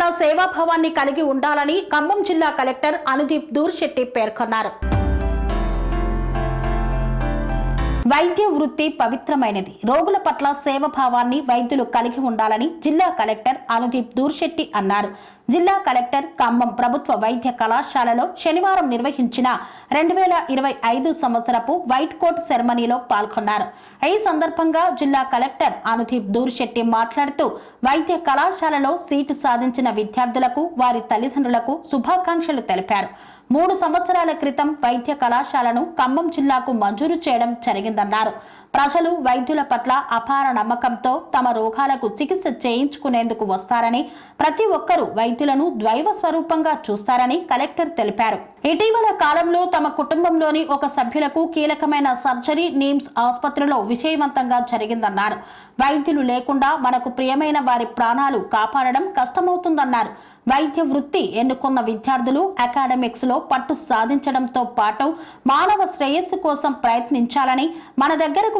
పట్ల సేవాభావాన్ని కలిగి ఉండాలని ఖమ్మం జిల్లా కలెక్టర్ అనుదీప్ దూర్శెట్టి పేర్కొన్నారు. వైద్య వృత్తి పవిత్రమైనది. రోగుల పట్ల సేవభావాన్ని వైద్యులు కలిగి ఉండాలని జిల్లా కలెక్టర్ అనుదీప్ దూర్శెట్టి అన్నారు. జిల్లా కలెక్టర్ ఖమ్మం ప్రభుత్వ వైద్య కళాశాలలో శనివారం నిర్వహించిన రెండు వేల ఇరవై ఐదు సంవత్సరపు వైట్ కోట్ సెరమనీలో పాల్గొన్నారు. ఈ సందర్భంగా జిల్లా కలెక్టర్ అనుదీప్ దూర్శెట్టి మాట్లాడుతూ వైద్య కళాశాలలో సీటు సాధించిన విద్యార్థులకు వారి తల్లిదండ్రులకు శుభాకాంక్షలు తెలిపారు. మూడు సంవత్సరాల క్రితం వైద్య కళాశాలను ఖమ్మం జిల్లాకు మంజూరు చేయడం జరిగిందన్నారు. ప్రజలు వైద్యుల పట్ల అపార నమ్మకంతో తమ రోగాలకు చికిత్స చేయించుకునేందుకు వస్తారని ప్రతి ఒక్కరూ వైద్యులను ద్వైవ స్వరూపంగా చూస్తారని కలెక్టర్ తెలిపారు. ఇటీవల కాలంలో తమ కుటుంబంలోని ఒక సభ్యులకు కీలకమైన సర్జరీ నీమ్స్ ఆసుపత్రిలో విజయవంతంగా జరిగిందన్నారు. వైద్యులు లేకుండా మనకు ప్రియమైన వారి ప్రాణాలు కాపాడడం కష్టమవుతుందన్నారు. వైద్య వృత్తి ఎన్నుకున్న విద్యార్థులు అకాడమిక్స్లో పట్టు సాధించడంతో పాటు మానవ శ్రేయస్సు కోసం ప్రయత్నించాలని మన దగ్గరకు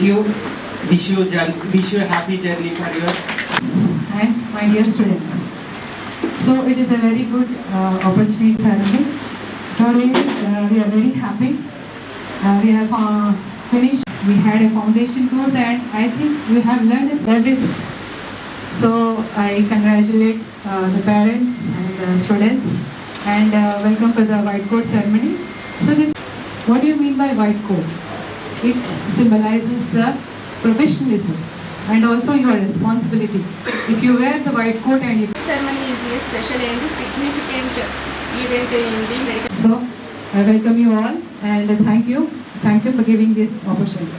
Thank you. Wish you wish you a happy journey for your and my dear students. So it is a very good uh, opportunity Saturday. Today uh, we are very happy. Uh, we have uh, finished, we had a foundation course and I think we have learned everything. So I congratulate uh, the parents and the students and uh, welcome for the white coat ceremony. So this, what do you mean by white coat? It symbolizes the professionalism and also your responsibility. If you wear the white coat and you ceremony is a special and significant event in the medical So, I welcome you all and thank you. Thank you for giving this opportunity.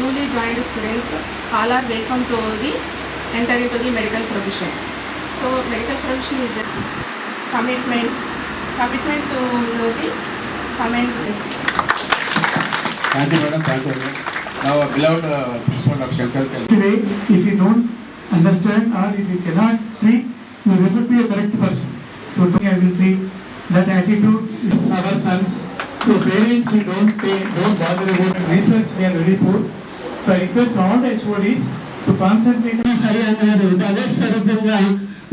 Newly joined students all are welcome to the enter into the medical profession so medical profession is a commitment commitment to the comments Thank you, madam. Thank you. madam. Now, our beloved uh, principal Dr. Shankar can. Today, if you don't understand or if you cannot treat, you refer to a correct person. So I will treat that attitude is our sons. So parents, you don't pay, don't bother about research, we are very poor. So I request all the HODs to concentrate on హరియాణాలో భగవత్ స్వరూపంగా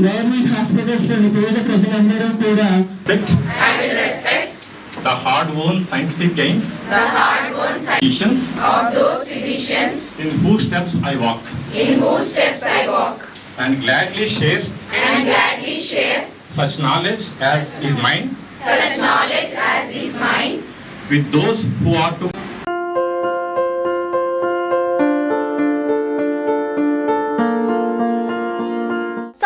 government hospitals లోని పేద ప్రజలందరూ కూడా respect the hard-won scientific gains. The hard-won physicians. of those physicians. In whose steps I walk. In whose steps I walk, and gladly share and gladly share such knowledge as is mine. such knowledge as is mine. With those who are to